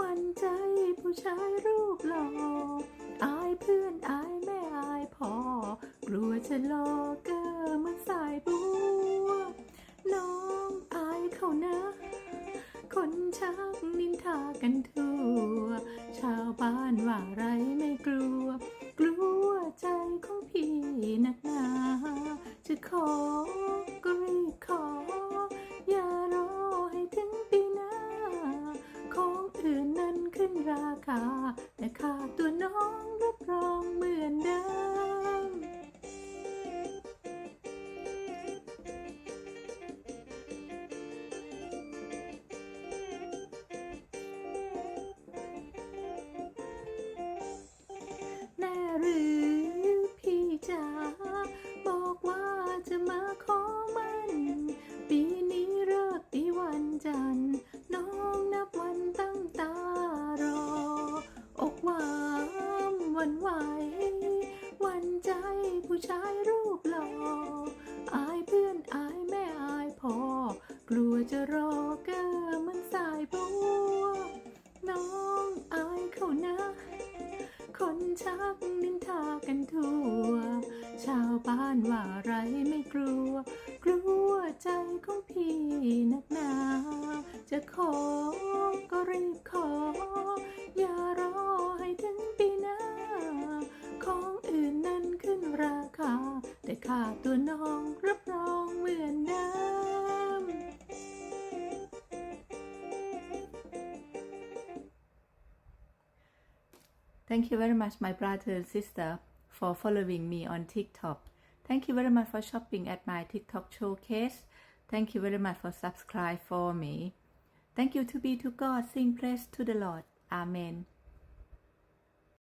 วันใจผู้ชายรูปหล่ออายเพื่อนอายแม่อายพ่อกลัวจะหลอกเกอเหมันสายบัว น้องอายเขานะ คนชักนินทากันทั่ว ชาวบ้านว่าไรไม่กลัว กลัวใจของพี่นักหนาจะขอ ผู้ชายรูปหล่ออายเพื่อนอายแม่อายพ่อกลัวจะรอเกอมันสายบัวน้องอายเขานะคนชักนินทากันทั่ว ชาวบ้านว่าไรไม่กลัว กลัวใจของพี่นักหนา จะขอก็รีบขอ ค่าตัวน้องรับรองเหมือนเดิม Thank you very much, my brother and sister, for following me on TikTok. Thank you very much for shopping at my TikTok showcase. Thank you very much for subscribe for me. Thank you to be to God. Sing praise to the Lord. Amen.